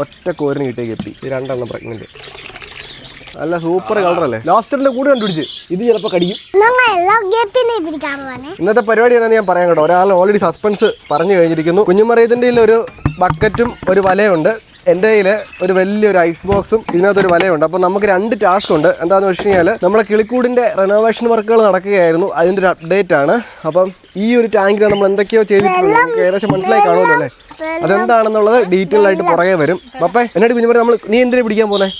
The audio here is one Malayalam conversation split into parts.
ഒറ്റ കോരിന് കിട്ടിയ ഗപ്പി ഇത് രണ്ടെണ്ണം പ്രഗ്നന്റ് നല്ല സൂപ്പർ കളറല്ലേ ലാസ്റ്ററിന്റെ കൂടെ കണ്ടുപിടിച്ച്. ഇത് ചിലപ്പോൾ കടിക്കും. ഇന്നത്തെ പരിപാടി എന്നാന്ന് ഞാൻ പറയാൻ കേട്ടോ. ഒരാൾ ഓൾറെഡി സസ്പെൻസ് പറഞ്ഞു കഴിഞ്ഞിരിക്കുന്നു. കുഞ്ഞുമറിയത്തിന്റെ ഒരു ബക്കറ്റും ഒരു വലയുണ്ട്. എന്റെ കയ്യിൽ ഒരു വലിയൊരു ഐസ് ബോക്സും ഇതിനകത്തൊരു വലയുണ്ട്. അപ്പോൾ നമുക്ക് രണ്ട് ടാസ്ക് ഉണ്ട്. എന്താണെന്ന് വെച്ച് കഴിഞ്ഞാൽ നമ്മുടെ കിളിക്കൂടിന്റെ റെനോവേഷൻ വർക്കുകൾ നടക്കുകയായിരുന്നു. അതിന്റെ ഒരു അപ്ഡേറ്റ് ആണ്. അപ്പം ഈ ഒരു ടാങ്കിൽ നമ്മൾ എന്തൊക്കെയോ ചെയ്തിട്ടുണ്ട്. നമുക്ക് ഏകദേശം മനസ്സിലായി കാണുമല്ലോ അല്ലേ? അതെന്താണെന്നുള്ളത് ഡീറ്റെയിൽ ആയിട്ട് പുറകെ വരും. അപ്പേ എന്നിട്ട് കുഞ്ഞുമറി നമ്മൾ നീ എന്തിനു പിടിക്കാൻ പോകുന്നത്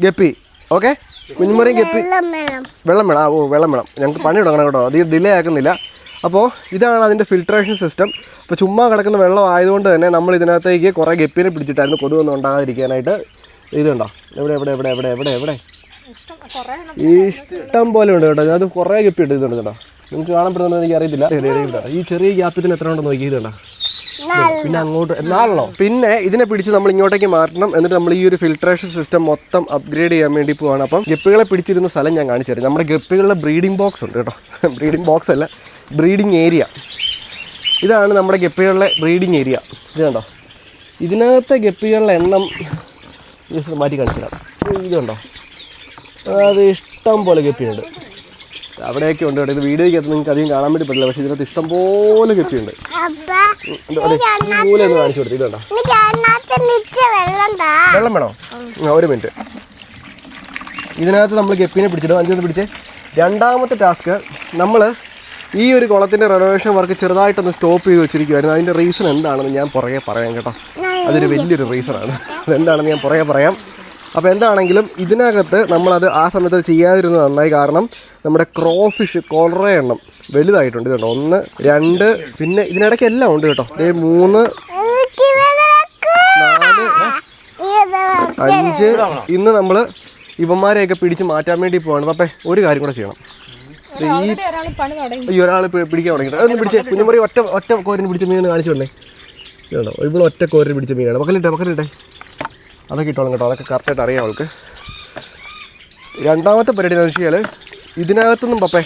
ഗപ്പി. ഓക്കെ? കുഞ്ഞുമറിയും ഗപ്പി. വെള്ളം വേണം. വെള്ളം വേണം. ആ ഓ വെള്ളം വേണം. ഞങ്ങൾക്ക് പണി തുടങ്ങണം കേട്ടോ. അത് ഡിലേ ആക്കുന്നില്ല. അപ്പോൾ ഇതാണ് അതിന്റെ ഫിൽട്രേഷൻ സിസ്റ്റം അപ്പോൾ ചുമ്മാ കിടക്കുന്ന വെള്ളം ആയതുകൊണ്ട് തന്നെ നമ്മൾ ഇതിനകത്തേക്ക് കുറേ ഗപ്പിനെ പിടിച്ചിട്ടായിരുന്നു കൊതുകൊന്നും ഉണ്ടാകാതിരിക്കാനായിട്ട്. ഇതുണ്ടോ എവിടെ എവിടെ എവിടെ എവിടെ എവിടെ എവിടെ? ഇഷ്ടം പോലെ ഉണ്ട് കേട്ടോ. അത് കുറേ ഗപ്പി ഉണ്ട് ഇതുണ്ട് കേട്ടോ. നിങ്ങൾക്ക് കാണാൻ പറ്റുന്നുണ്ടോ എനിക്ക് അറിയത്തില്ല. ഈ ചെറിയ ഗ്യാപ്പത്തിന് എത്ര ഉണ്ടെന്ന് നോക്കി ഇതുണ്ടോ പിന്നെ അങ്ങോട്ട് എന്നാണല്ലോ പിന്നെ ഇതിനെ പിടിച്ച് നമ്മൾ ഇങ്ങോട്ടേക്ക് മാറ്റണം. എന്നിട്ട് നമ്മൾ ഈ ഒരു ഫിൽട്രേഷൻ സിസ്റ്റം മൊത്തം അപ്ഗ്രേഡ് ചെയ്യാൻ വേണ്ടി പോവാണ്. അപ്പം ഗപ്പികളെ പിടിച്ചിരുന്ന സ്ഥലം ഞാൻ കാണിച്ചു തരാം. നമ്മുടെ ഗപ്പികളുടെ ബ്രീഡിംഗ് ബോക്സ് ഉണ്ട് കേട്ടോ. ബ്രീഡിംഗ് ബോക്സ് അല്ല. Breeding area. ഇതാണ് നമ്മുടെ ഗപ്പികളുടെ ബ്രീഡിങ് ഏരിയ. ഇത് കണ്ടോ? ഇതിനകത്തെ ഗപ്പികളുടെ എണ്ണം ജസ്റ്റ് മാറ്റി കാണിച്ചു ഇത് കണ്ടോ? അത് ഇഷ്ടം പോലെ ഗപ്പിയുണ്ട് അവിടെയൊക്കെ ഉണ്ട് കേട്ടോ. ഇത് വീഡിയോയ്ക്കകത്ത് നിങ്ങൾക്ക് അധികം കാണാൻ വേണ്ടി പറ്റില്ല. പക്ഷേ ഇതിനകത്ത് ഇഷ്ടം പോലെ ഗപ്പിയുണ്ട്. മൂല ഒന്ന് കാണിച്ചു കൊടുത്തു. ഇത് കണ്ടോ? വെള്ളം വേണോ? ഒരു മിനിറ്റ്. ഇതിനകത്ത് നമ്മൾ ഗപ്പീനെ പിടിച്ചിടും. അഞ്ചൊന്ന് പിടിച്ച്. രണ്ടാമത്തെ ടാസ്ക് നമ്മൾ ഈ ഒരു കുളത്തിന്റെ റെനോവേഷൻ വർക്ക് ചെറുതായിട്ടൊന്ന് സ്റ്റോപ്പ് ചെയ്ത് വെച്ചിരിക്കുമായിരുന്നു അതിന്റെ റീസൺ എന്താണെന്ന് ഞാൻ പുറകെ പറയാം കേട്ടോ. അതൊരു വലിയൊരു റീസണാണ് അതെന്താണെന്ന് ഞാൻ പുറകെ പറയാം. അപ്പോൾ എന്താണെങ്കിലും ഇതിനകത്ത് നമ്മളത് ആ സമയത്ത് ചെയ്യാതിരുന്നത് നന്നായി. കാരണം നമ്മുടെ ക്രോ ഫിഷ് കുറേ എണ്ണം വലുതായിട്ടുണ്ട് കേട്ടോ. ഒന്ന് രണ്ട് പിന്നെ ഇതിനിടയ്ക്ക് എല്ലാം ഉണ്ട് കേട്ടോ. മൂന്ന് നാല് അഞ്ച്. ഇന്ന് നമ്മൾ ഇവന്മാരെയൊക്കെ പിടിച്ച് മാറ്റാൻ വേണ്ടി പോവാണ്. അപ്പം ഒരു കാര്യം കൂടെ ചെയ്യണം. ഈ ഒരാൾ പിടിക്കാൻ തുടങ്ങി. അതൊന്ന് പിടിച്ചേ കുഞ്ഞുമറി ഒറ്റ ഒറ്റ കോരിന് പിടിച്ച മീൻ കാണിച്ചു കൊണ്ടേ ഇവിടെ ഒറ്റ കോരിന് പിടിച്ച മീനാണ്. പക്കലിട്ടെ പക്കലിട്ടെ. അതൊക്കെ ഇട്ടോളും കേട്ടോ. അതൊക്കെ കറക്റ്റായിട്ട് അറിയാം അവൾക്ക്. രണ്ടാമത്തെ പരിപാടി എന്ന് വെച്ചാൽ ഇതിനകത്തുനിന്നും പപ്പേ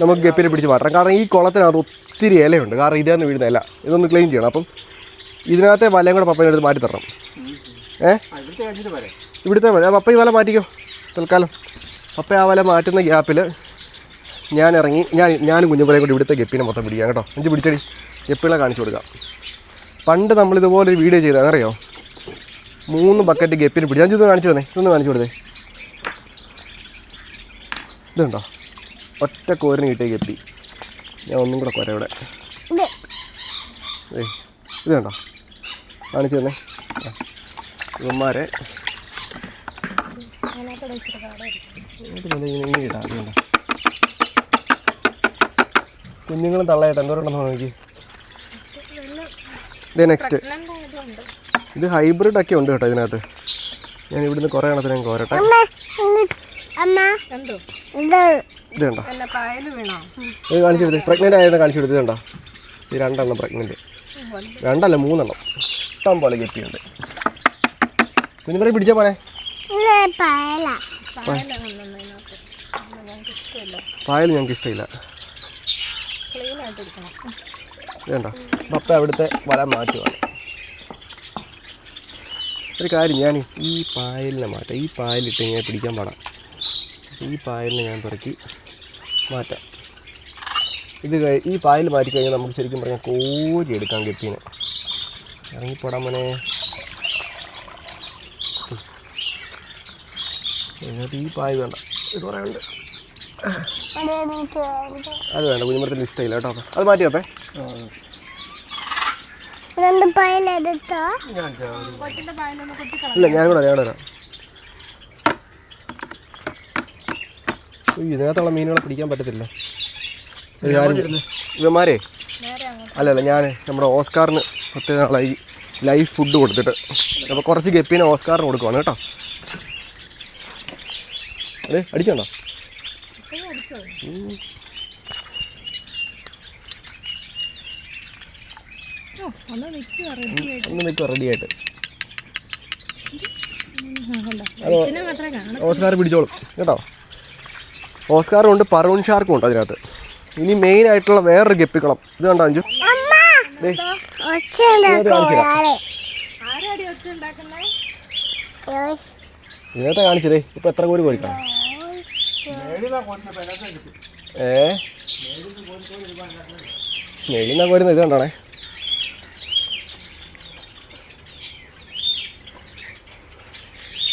നമുക്ക് ഗപ്പിനെ പിടിച്ച് മാറ്റണം കാരണം ഈ കുളത്തിനകത്ത് ഒത്തിരി ഇലയുണ്ട്. കാരണം ഇതാണ് വീഴുന്ന ഇല. ഇതൊന്ന് ക്ലീൻ ചെയ്യണം. അപ്പം ഇതിനകത്തെ വലയും കൂടെ പപ്പേനെ എടുത്ത് മാറ്റി തരണം. ഏ? ഇവിടുത്തെ വല. പപ്പ ഈ വല മാറ്റിക്കോ. തൽക്കാലം. പപ്പ ആ വല മാറ്റുന്ന ഗ്യാപ്പിൽ ഞാൻ ഇറങ്ങി ഞാൻ ഞാനും കുഞ്ഞുപോലെ കൂടി ഇവിടുത്തെ ഗപ്പിനെ മൊത്തം പിടിക്കാം കേട്ടോ. എനിക്ക് പിടിച്ചടി ഗപ്പികളെ കാണിച്ചു കൊടുക്കാം. പണ്ട് നമ്മൾ ഇതുപോലെ ഒരു വീഡിയോ ചെയ്തത് അറിയോ മൂന്ന് ബക്കറ്റ് ഗപ്പിനെ പിടിച്ചു ഞാൻ ഇതൊന്ന് കാണിച്ചു തന്നേ ഇതൊന്ന് കാണിച്ചു കൊടുത്തേ. ഇതുണ്ടോ? ഒറ്റ കോരിന് കിട്ടിയ ഗപ്പി. ഞാൻ ഒന്നും കൂടെ കുര ഇവിടെ. ഏയ് ഇത് കണ്ടോ കാണിച്ചു തന്നെ. ഇവന്മാരെ. ഇടാം. കുഞ്ഞുങ്ങളും തള്ളയായിട്ട് എന്തോരുണ്ടെന്ന് നോക്കി. ഇത് നെക്സ്റ്റ് ഇത് ഹൈബ്രിഡ് ഒക്കെ ഉണ്ട് കേട്ടോ ഇതിനകത്ത്. ഞാൻ ഇവിടുന്ന് കുറേ എണ്ണത്തിന് ഞാൻ കോരട്ടെ. അമ്മ അമ്മ. എന്തോ? ഇത് ഇത് കണ്ടോ? എന്നെ പായൽ വീണോ? ഇത് കാണിച്ചു കൊടുത്ത്. പ്രഗ്നന്റ് ആയത് കാണിച്ചു കൊടുത്തത് കണ്ടോ? ഈ രണ്ടെണ്ണം പ്രഗ്നന്റ് രണ്ടല്ല മൂന്നെണ്ണം. ഇഷ്ടം പോലെ ഗപ്പിയുണ്ട് കുഞ്ഞുമറി പിടിച്ചാൽ പോനെ പായൽ ഞങ്ങൾക്ക് ഇഷ്ടമില്ല. കണ്ടോ പപ്പ അവിടുത്തെ വല മാറ്റുവാണ്. ഒരു കാര്യം ഞാൻ ഈ പായലിനെ മാറ്റാം. ഈ പായലിട്ട് ഞാൻ പിടിക്കാൻ പാടാം. ഈ പായലിനെ ഞാൻ പെറുക്കി മാറ്റാം. ഇത് കഴി ഈ പായൽ മാറ്റി കഴിഞ്ഞാൽ നമുക്ക് ശരിക്കും പറഞ്ഞാൽ കോരി എടുക്കാൻ ഗപ്പീനെ. ഇറങ്ങിപ്പോടാൻ മോനെ. ഈ പായ വേണ്ട. ഇത് കുറേ ഉണ്ട്. അത് വേണ്ട കുഞ്ഞുമരത്തിൽ ഇഷ്ടമില്ല കേട്ടോ. അത് മാറ്റി വെപ്പേ. ഇല്ല ഞാൻ കൂടെ ഞാൻ വരാം. ഇതിനകത്തുള്ള മീനുകളെ പിടിക്കാൻ പറ്റത്തില്ല. ഒരു കാര്യം. ഇവന്മാരെ നേരെ അങ്ങോട്ട്. അല്ല അല്ല ഞാൻ നമ്മുടെ ഓസ്കാറിന് പ്രത്യേക നാളായി ലൈഫ് ഫുഡ് കൊടുത്തിട്ട്. അപ്പോൾ കുറച്ച് ഗപ്പീനെ ഓസ്കാറിന് കൊടുക്കുവാണ് കേട്ടോ. അതെ ഓ ഒന്ന് നിൽക്കുക റെഡി ആയിട്ട്. ഓസ്കാർ പിടിച്ചോളും കേട്ടോ? ഓസ്കാറും ഉണ്ട് പറൂൺ ഷാർക്കും ഉണ്ട് അതിനകത്ത്. ഇനി മെയിൻ ആയിട്ടുള്ള വേറൊരു ഗപ്പിക്കണം ഇത് കണ്ടോ അഞ്ചു? ഇതിനകത്ത് കാണിച്ചതേ ഇപ്പൊ എത്ര കോരി കോരിക്കണം ഏ? മെയിലിന്നാ കോരുന്നത് ഇത് കണ്ടാണേ.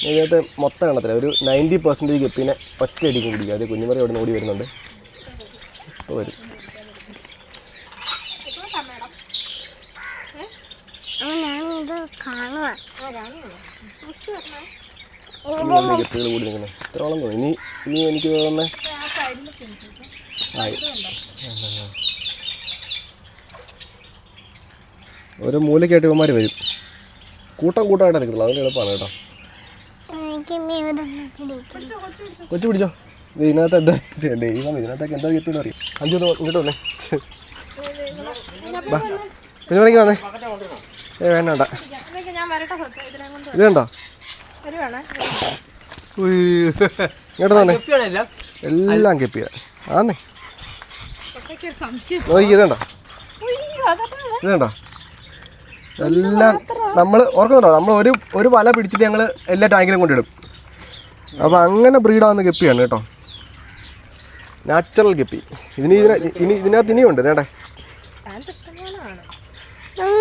ഇതിനകത്ത് മൊത്തം കണ്ടത്തില്ല ഒരു നയന്റി പെർസെന്റേജ് ഗപ്പിനെ ഒറ്റയടിക്കും കുടിക്കുക. അത് കുഞ്ഞുമറി അവിടെ നിന്ന് ഓടി വരുന്നുണ്ട്. ഇപ്പോൾ വരും. കാണുക ഗപ്പികൾ കൂടി നിൽക്കുന്നത് ഇത്രോളം തോന്നി ഇനി ഇനി എനിക്ക് തോന്നുന്നത് ആ സൈഡിൽ ആയി. ഓരോ മൂലക്കായിട്ട് ഇവന്മാർ വരും. കൂട്ടം കൂട്ടമായിട്ട് നിൽക്കുള്ളൂ അതിന് എളുപ്പമാണ് കേട്ടോ. കൊച്ചു പിടിച്ചോ? ഇത് ഇതിനകത്ത് എന്താ ദൈവം ഇതിനകത്തൊക്കെ എന്താ കിട്ടുമെന്ന് അറിയാം. അഞ്ചു ഇങ്ങോട്ട് വന്നേ. കുഞ്ഞു മണിക്ക് വന്നേ. ഏ വേണ്ട വേണ്ട. ഇത് ഉയ്യ്. ഇങ്ങോട്ട് എല്ലാം കെപ്പിയ. ആന്നേ. നോക്കി എല്ലാം നമ്മൾ ഓർക്കുന്നുണ്ടോ? നമ്മൾ ഒരു ഒരു വല പിടിച്ചിട്ട് ഞങ്ങൾ എല്ലാ ടാങ്കിലും കൊണ്ടിടും. അപ്പോൾ അങ്ങനെ ബ്രീഡാവുന്ന ഗപ്പിയാണ് കേട്ടോ. നാച്ചുറൽ ഗപ്പി ഇതിന് ഇതിന് ഇനി ഇതിനകത്ത് ഇനിയുണ്ട് ഇഷ്ടമാണാണ്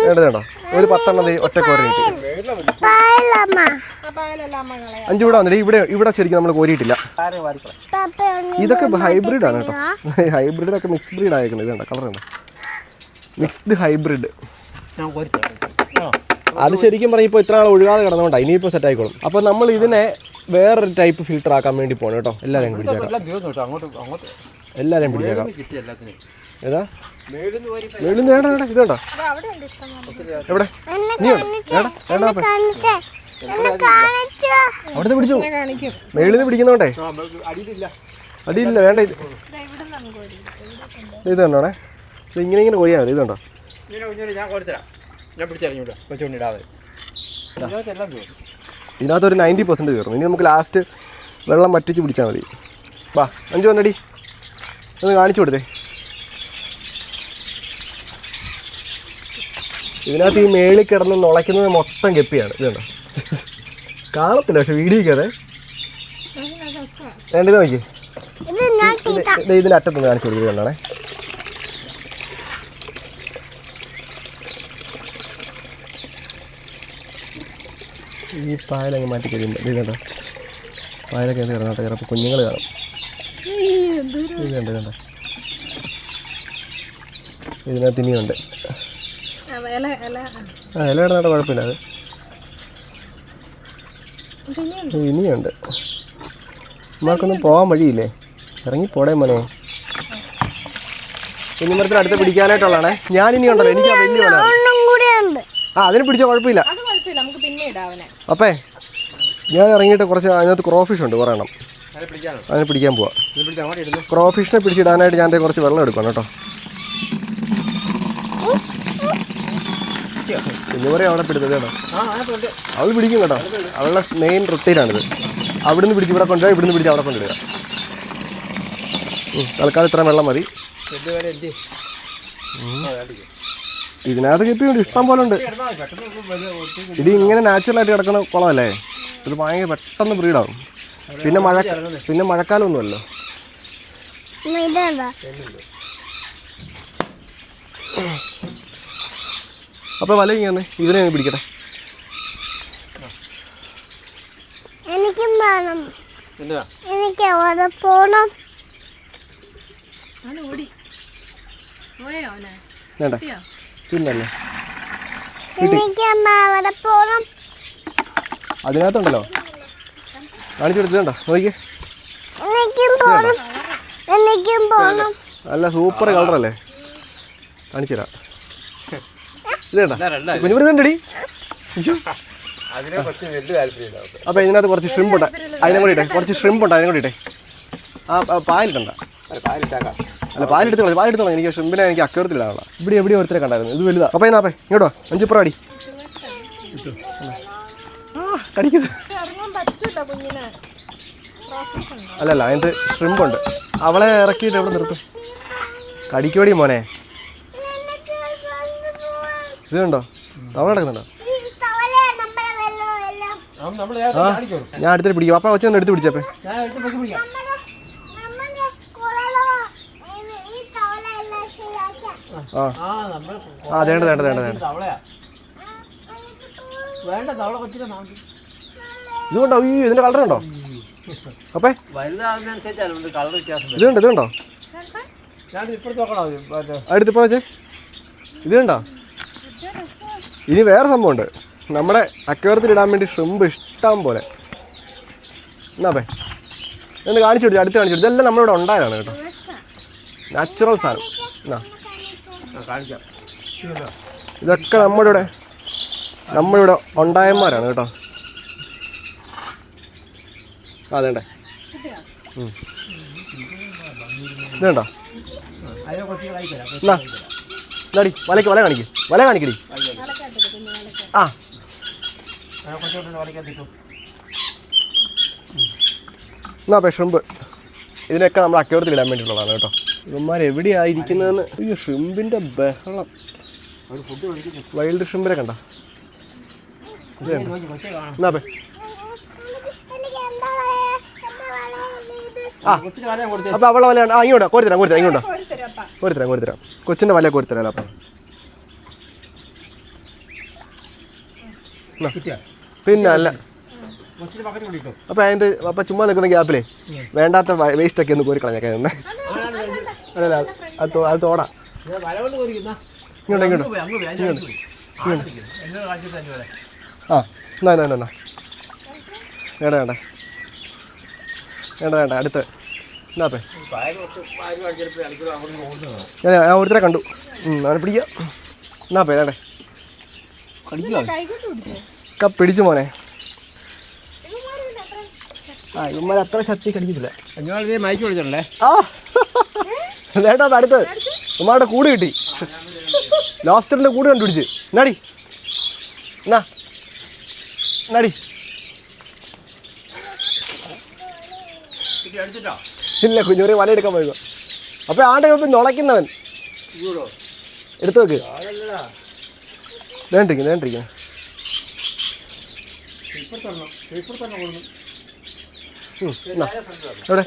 നേട്ടെ ഒരു പത്തെണ്ണം ദേ ഒറ്റ കോരി കിട്ടി പായലമ്മ. ആ പായലെല്ലാം അമ്മ ഇവിടെ വന്നിട്ട് ഇവിടെ ഇവിടെ ശരിക്കും നമ്മൾ കോരിയിട്ടില്ല. ഇതൊക്കെ ഹൈബ്രിഡ് ആണ് കേട്ടോ. ഒക്കെ മിക്സ് ബ്രീഡ് ആയേക്കുന്നത് ഇത് കണ്ടോ? കളർ കണ്ടോ മിക്സ്ഡ് ഹൈബ്രിഡ് അത് ശരിക്കും പറയും ഇപ്പോൾ ഇത്ര നാൾ ഒഴുകാതെ കിടന്നുകൊണ്ടാണ് ഇനിയിപ്പോൾ സെറ്റ് ആയിക്കോളും. അപ്പോൾ നമ്മൾ ഇതിനെ വേറൊരു ടൈപ്പ് ഫിൽട്ടർ ആക്കാൻ വേണ്ടി പോകണം കേട്ടോ. എല്ലാവരെയും പിടിച്ചേക്കാം. എല്ലാവരെയും പിടിച്ചേക്കാം. ഏതാ? മേളിൽ വേണ്ട വേണ്ട ഇത് കണ്ടോ അവിടെ ഉണ്ട്? ഇഷ്ടം എവിടെ നീ അവിടുന്ന് പിടിച്ചു. മേളിന്ന് കാണിക്കും മേളിൽ നിന്ന് പിടിക്കുന്നോണ്ടേ അടിയില്ല വേണ്ട ഇത്. ഇത് കണ്ടോണേ ഇത് ഇങ്ങനെ ഇങ്ങനെ കൊയ്യാൽ മതി ഇതുണ്ടോ ഇതിനകത്ത് ഒരു നയന്റി പെർസെന്റ് തീർന്നു. ഇനി നമുക്ക് ലാസ്റ്റ് വെള്ളം മറ്റിച്ച് പിടിച്ചാൽ മതി. വാ അഞ്ചു വന്നടി. ഒന്ന് കാണിച്ചു കൊടുത്തേ. ഇതിനകത്ത് ഈ മേളിൽ കിടന്ന് നുളയ്ക്കുന്നത് മൊത്തം ഗപ്പിയാണ്. ഇത് കണ്ടോ? കാണത്തില്ല പക്ഷെ വീഡിയോക്കതെ വേണ്ടത് നോക്കി. ഇത് ഞാൻ ഇത് ഇത് ഇതിന്റെ അറ്റത്തൊന്ന് കാണിച്ചു കൊടുത്തത് കണ്ടാണേ. ഈ പായലങ്ങ് മാറ്റി കഴിയുമ്പോൾ കണ്ടോ? പായലൊക്കെ എന്ത് കിടന്നോട്ടെ ചിലപ്പോൾ കുഞ്ഞുങ്ങൾ കാണും. ഇതിനകത്ത് ഇനിയുണ്ട്. ഇല കിടന്നോട്ടെ കുഴപ്പമില്ല അത്. ഇനിയുണ്ട്. നമ്മൾക്കൊന്നും പോകാൻ വഴിയില്ലേ? ഇറങ്ങി പോടേ മോനെ. ഇനി മരത്തിൽ അടുത്ത് പിടിക്കാനായിട്ടുള്ളതാണ്. ഞാൻ ഇനി ഉണ്ടല്ലോ എനിക്ക് ആ വലിയ വല ഉണ്ട്. ആ അതിന് പിടിച്ച കുഴപ്പമില്ല. അത് കുഴപ്പമില്ല നമുക്ക് പിന്നെ ഇടാം അപ്പേ ഞാൻ ഇറങ്ങിയിട്ട് കുറച്ച് അതിനകത്ത് ക്രോഫിഷ് ഉണ്ട് കുറേ എണ്ണം അതിന് പിടിക്കാനോ അതിനെ പിടിക്കാൻ പോവാം. ക്രോഫിഷിനെ പിടിച്ചിടാനായിട്ട് ഞാൻ ദേ കുറച്ച് വെള്ളം എടുക്കണം കേട്ടോ. കുഞ്ഞുമറി അവിടെ പിടുത്തത് കേട്ടോ. അവൾ പിടിക്കും കേട്ടോ. അവളുടെ മെയിൻ റൊട്ടീനാണിത് അവിടുന്ന് പിടിച്ച് ഇവിടെ കൊണ്ടുപോയി ഇവിടുന്ന് പിടിച്ച് അവിടെ കൊണ്ടുവരിക. തൽക്കാലം ഇത്ര വെള്ളം മതി. ഇതിനകത്ത് കെപ്പിയുണ്ട് ഇഷ്ടം പോലെ ഉണ്ട്. ഇത് ഇങ്ങനെ നാച്ചുറലായിട്ട് കിടക്കുന്ന കുളമല്ലേ? ഇത് ഭയങ്കര പെട്ടെന്ന് ബ്രീഡാവും പിന്നെ മഴ പിന്നെ മഴക്കാലമൊന്നുമല്ലോ. ഇതെന്താ അപ്പോൾ വല ഇങ്ങനെ ഇതിനെ ഞാൻ പിടിക്കട്ടെ. എനിക്കും വേണം. എനിക്ക് അവിടെ പോണം. വേണ്ട. പിന്നല്ലേ. പോണം. അതിനകത്തുണ്ടല്ലോ. കാണിച്ചു കൊടുത്തിട്ടുണ്ടോ നോക്കിയേ എനിക്കും പോണം. എനിക്കും പോണം. നല്ല സൂപ്പർ കളറല്ലേ? കാണിച്ചു തരാം ഇത് കണ്ട രണ്ടാ കുഞ്ഞുമറി അതിനെ കുറച്ച് വലിയ താല്പര്യം ഉണ്ടാവും അപ്പോൾ ഇതിനകത്ത് കുറച്ച് ഷ്രിമ്പ് ഉണ്ട്. അതിനെ കൂടി ഇട്ടെ കുറച്ച് ഷ്രിമ്പ് ഉണ്ട്. അതിനെ കൂടി ഇട്ടെ ആ പാലിട്ടുണ്ട? അല്ല പാലെടുത്ത് കളി പാലെടുത്ത് കളി എനിക്ക് ഷ്രിമ്പിനെ എനിക്ക് അക്കേർത്തില്ല ഇവിടെ എവിടെ ഒരുത്തരെ കണ്ടായിരുന്നു. ഇത് വലുതാ. അപ്പൊ എന്നാപ്പേ ഇങ്ങോട്ടോ അഞ്ചു പ്രാടി കുഞ്ഞിനെ. അല്ലല്ല അതിനകത്ത് ഷ്രിമ്പ് ഉണ്ട്. അവളെ ഇറക്കിയിട്ട് എവിടെ നിർത്തും? കടിക്കോടി മോനെ. ഇത് കണ്ടോ തവള കിടക്കുന്നുണ്ടോ? ആ ഞാൻ അടുത്തിട്ട് പിടിക്കും. അപ്പം ഒച്ച ഒന്ന് എടുത്ത് പിടിച്ചപ്പേ ആ. ആ നമ്മൾ ആ വേണ്ട വേണ്ട വേണ്ട വേണ്ട. തവളയാ. വേണ്ട തവള കൊച്ചിനെ നോക്കി ഇതുകൊണ്ടോ? ഈ ഇതിന്റെ കളർ ഉണ്ടോ? അപ്പേ. ഇതുണ്ട് ഇതുണ്ടോ? ഞാൻ ഇപ്പുറത്ത് നോക്കണോ മറ്റേ അടുത്തിപ്പോ വെച്ചേ. ഇത് കണ്ടോ ഇനി വേറെ സംഭവമുണ്ട്. നമ്മുടെ അക്വേറത്തിൽ ഇടാൻ വേണ്ടി ഷ്രിമ്പ് ഇഷ്ടം പോലെ. എന്നാ പേ? എന്ന് കാണിച്ചു കൊടുത്തു അടുത്ത് കാണിച്ചു കൊടുത്തു ഇതെല്ലാം നമ്മളിവിടെ ഉണ്ടായതാണ് കേട്ടോ. നാച്ചുറൽ സാധനം. എന്നാ? ഇതൊക്കെ നമ്മുടെ ഇവിടെ നമ്മളിവിടെ ഉണ്ടായന്മാരാണ് കേട്ടോ. അതേണ്ടേ ഇതേണ്ടോ എന്നാ എന്നാടി വലയ്ക്ക് വല കാണിക്കും. വല കാണിക്കടി ആ. എന്നാ പേ ഷ്രിമ്പ് ഇതിനൊക്കെ നമ്മൾ അക്യൂറത്തിൽ ഇടാൻ വേണ്ടിയിട്ടുള്ളതാണ് കേട്ടോ. ഇവന്മാർ എവിടെയായിരിക്കുന്നതെന്ന്? ഈ ഷിമ്പിന്റെ ബഹളം. വൈൽഡ് ഷിമ്പിനെ കണ്ട. നോക്കി കൊച്ചേ കാണാം. എന്നാ പേ. ആ. അപ്പോൾ അവളെ വലയാണ്. ആ ഇങ്ങോട്ടാ കോരിത്തരാം കോരിത്തരാം ഇങ്ങോട്ടാ കോരിത്തരാം കോരിത്തരാം കൊച്ചിന്റെ വല കോരിത്തരാം അപ്പം. പിന്നെ അല്ല. അപ്പൊ അതിന്റെ അപ്പൊ അപ്പോൾ അതിന്റെ അപ്പം ചുമ്മാ നിൽക്കുന്ന ഗ്യാപ്പിലേ വേണ്ടാത്ത വേസ്റ്റ് ഒക്കെ ഒന്ന് കോരി കളഞ്ഞേക്കാൻ തന്നെ അല്ലല്ല അത് അത് തോടാ. ഇങ്ങോട്ട് ഇങ്ങോട്ട്. ആ എന്നാ എന്നാ എന്നാ, എന്നാ. വേണ്ട വേണ്ട. വേണ്ട വേണ്ട അടുത്ത്. എന്നാപ്പേ ഞാൻ ഒരുത്തരെ കണ്ടു. അവനെ പിടിക്കാം. എന്നാ പേ വേണ്ടേ. കൈകൊണ്ട് പിടിച്ചോ? മോനെ. ആ ഇവന്മാർ അത്ര ശക്തി കടിക്കത്തില്ല മയക്കി വിളിച്ചല്ലേ ആ. അത് അടുത്ത്. ഉമ്മാരുടെ കൂട് കിട്ടി. ലോസ്റ്ററിന്റെ കൂട് കണ്ടുപിടിച്ച്. എന്നാടി? എന്നാ? എന്നാടി? ഇല്ല കുഞ്ഞുറി വല എടുക്കാൻ പോയോ അപ്പൊ ആടെ നുളയ്ക്കുന്നവൻ ഇങ്ങോട്ടോ? എടുത്തു വെക്ക്. വേണ്ടിരിക്കുന്നു വേണ്ടിരിക്കുന്നു. എവിടെ?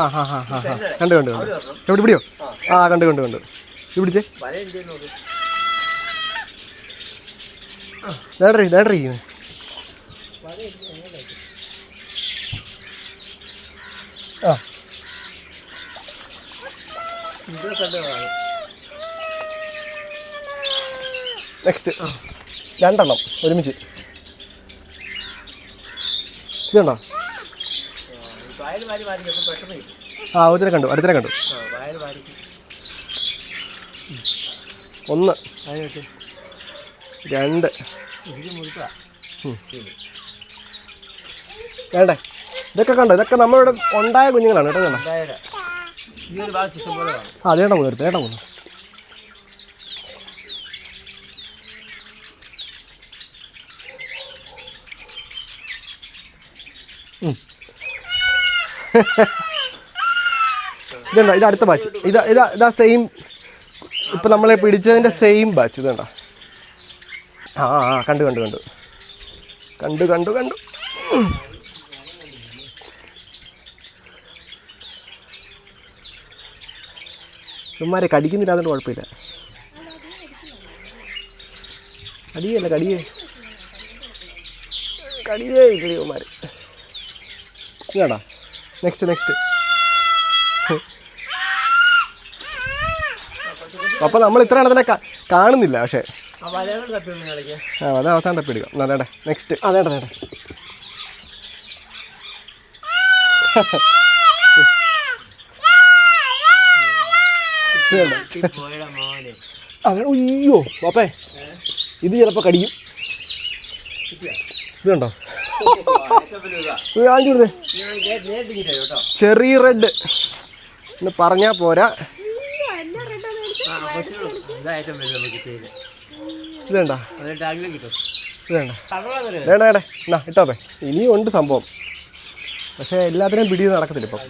ആ ഹാ ഹാ ഹാ ഹാ കണ്ടു കണ്ടു എവിടെ? പിടിയോ ആ കണ്ടു കണ്ടു കണ്ടു. പിടിച്ചേ. നേടറി നേടറിക്കുന്നു ആ. നെക്സ്റ്റ് രണ്ടെണ്ണം ഒരുമിച്ച്. ഇതുണ്ടോ? ആ ഒരുത്തരെ കണ്ടു അടുത്തരെ കണ്ടു. ഒന്ന്. രണ്ട്. വേണ്ടേ? ഇതൊക്കെ കണ്ടോ? ഇതൊക്കെ നമ്മളിവിടെ ഉണ്ടായ കുഞ്ഞുങ്ങളാണ് കേട്ടോ അതേണ്ട മൂന്ന് എടുത്ത് ഏട്ടാ പോന്നു ഇതുണ്ടോ ഇത് അടുത്ത ബാച്ച് ഇതാ ഇതാ ഇതാ സെയിം ഇപ്പം നമ്മളെ പിടിച്ചതിന്റെ സെയിം ബാച്ച് ഇതുണ്ടോ. ആ ആ കണ്ടു കണ്ടു കണ്ടു. കണ്ടു കണ്ടു കണ്ടു. ഇവന്മാരെ കടിക്കുന്നില്ല അതുകൊണ്ട് കുഴപ്പമില്ല. കടിയല്ല കടിയേ. കടിയേ ഇല്ല ഇവന്മാർ ഇതാടാ നെക്സ്റ്റ് നെക്സ്റ്റ് അപ്പോൾ നമ്മൾ ഇത്ര എണ്ണത്തിനെ കാണുന്നില്ല പക്ഷേ. ആ അത് അവസാനം തപ്പിടുക എന്നാ വേണ്ടേ നെക്സ്റ്റ് അതേടാ മോനെ. അങ്ങനെ അയ്യോ പാപ്പേ ഇത് ചിലപ്പോൾ കടിക്കും ഇത് കണ്ടോ ഇത് കാണിച്ചു കൊടുത്തേ നേരിട്ട് കിട്ടോ കേട്ടോ ചെറി റെഡ് എന്ന് പറഞ്ഞാ പോരാ. ആ കൊച്ചിനോട് ഇതാ ഏറ്റവും വലുത് നമുക്ക് കിട്ടിയത് ഇത് വേണ്ട. അത് ടാഗിലും കിട്ടും ഇത് വേണ്ട. കടകളെ വേണ്ട വേണ്ട. എന്നാ ഇട്ടോപ്പേ ഇനിയും ഉണ്ട് സംഭവം. പക്ഷേ എല്ലാത്തിനും പിടി നടക്കത്തില്ല ഇപ്പം.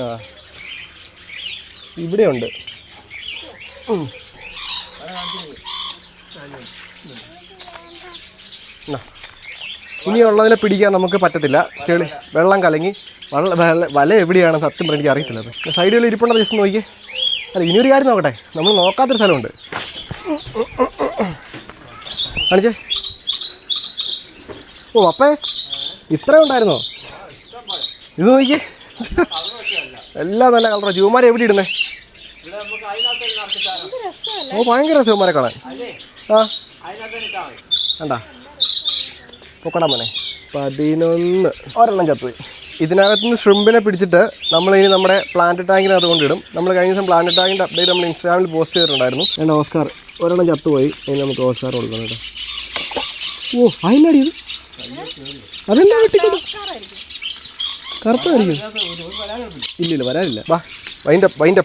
ആ. ഇവിടെ ഉണ്ട്. ഉം. എന്നാ. ഇനിയുള്ളതിനെ പിടിക്കാൻ നമുക്ക് പറ്റത്തില്ല. ചെളി വെള്ളം കലങ്ങി വള്ള വല വല എവിടെയാണ് സത്യം പറഞ്ഞ് എനിക്ക് അറിയത്തില്ല സൈഡിൽ ഇരിപ്പുണ്ടോ ജസ്റ്റ് നോക്കിയേ. അല്ല ഇനിയൊരു കാര്യം നോക്കട്ടെ. നമ്മൾ നോക്കാത്തൊരു സ്ഥലമുണ്ട്. കാണിച്ചേ. ഓ അപ്പേ ഇത്ര ഉണ്ടായിരുന്നോ? ഇത് നോക്കിയേ. എല്ലാം നല്ല കളറാണ് ജൂമാരെ എവിടെ ഇടുന്നേ ഓ ഭയങ്കര രസം ജൂമാരെ കാണാൻ. ആ. കണ്ടാ. പൊക്കടാ മോനെ. പതിനൊന്ന്. ഒരെണ്ണം ചത്തുപോയി ഇതിനകത്ത് നിന്ന് ഷ്രിമ്പിനെ പിടിച്ചിട്ട് നമ്മൾ ഇനി നമ്മുടെ പ്ലാന്റ് ടാങ്കിനകത്ത് കൊണ്ടിടും നമ്മൾ കഴിഞ്ഞ ദിവസം പ്ലാന്റ് ടാങ്കിന്റെ അപ്ഡേറ്റ് നമ്മൾ ഇൻസ്റ്റാഗ്രാമിൽ പോസ്റ്റ് ചെയ്തിട്ടുണ്ടായിരുന്നു. എന്റെ ഓസ്കാർ ഒരെണ്ണം ചത്തുപോയി ഇനി നമുക്ക് ഓസ്കാർ കൊടുക്കണം കേട്ടോ. ഓ അതിനടി ഇത്? അതെന്താ കറുത്തായിരിക്കും ഇല്ല ഇല്ല വരാനില്ല. വാ വൈൻഡപ്പ് വൈൻഡപ്പ്